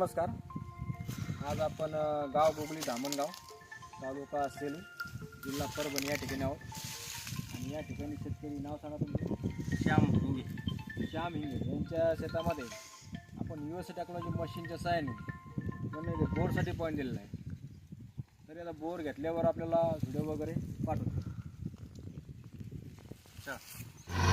नमस्कार. आज आपण गाव गोगली धामणगाव तालुका असेल जिल्हा परभणी या ठिकाणी आहोत. आणि या ठिकाणी शेतकरी नाव सांगा तुमचं. श्याम हिंगे. श्याम हिंगे. यांच्या शेतामध्ये आपण यू एस टेक्नॉलॉजी मशीनच्या सहाय्याने त्यांनी बोरसाठी पॉईंट दिलेला आहे. तर याला बोर घेतल्यावर आपल्याला व्हिडिओ वगैरे पाठवतो. चला